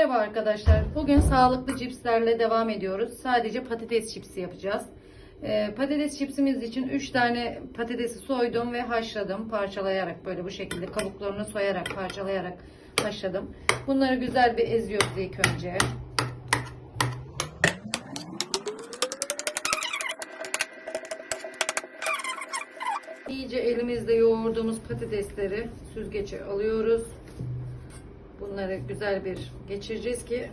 Merhaba arkadaşlar. Bugün sağlıklı cipslerle devam ediyoruz. Sadece patates cipsi yapacağız. Ee, patates cipsimiz için 3 tane patatesi soydum ve haşladım. Parçalayarak böyle bu şekilde kabuklarını soyarak parçalayarak haşladım. Bunları güzel bir eziyoruz ilk önce. İyice elimizle yoğurduğumuz patatesleri süzgece alıyoruz. Bunları güzel bir geçireceğiz ki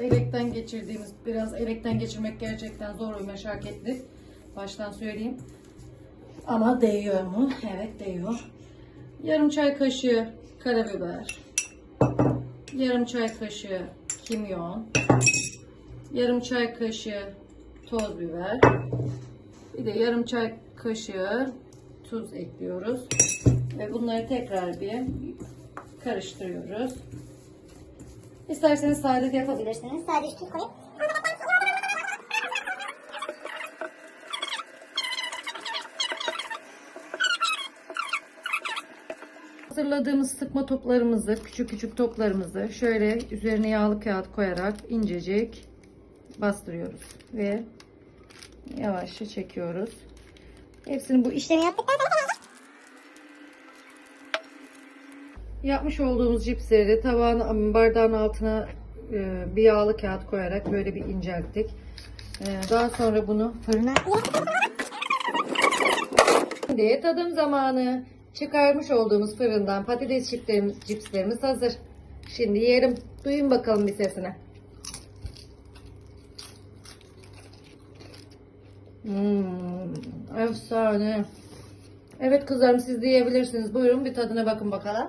elekten geçirdiğimiz biraz elekten geçirmek gerçekten zor ve meşakkatli. Baştan söyleyeyim. Ama değiyor mu? Evet değiyor. Yarım çay kaşığı karabiber. Yarım çay kaşığı kimyon. Yarım çay kaşığı toz biber. Bir de yarım çay kaşığı tuz ekliyoruz. Ve bunları tekrar bir karıştırıyoruz. İsterseniz sade de yapabilirsiniz. Sadece tuz koyup Hazırladığımız sıkma toplarımızı, küçük küçük toplarımızı şöyle üzerine yağlı kağıt koyarak incecik bastırıyoruz ve yavaşça çekiyoruz. Hepsini bu işlemi yaptıktan sonra Yapmış olduğumuz cipsleri de tabağın bardağın altına e, bir yağlı kağıt koyarak böyle bir incelttik. E, Daha sonra bunu fırına Şimdi tadım zamanı. Çıkarmış olduğumuz fırından patates cipslerimiz, cipslerimiz hazır. Şimdi yiyelim. Duyun bakalım bir sesini. Hmm, efsane. Evet kızlarım siz de yiyebilirsiniz. Buyurun bir tadına bakın bakalım.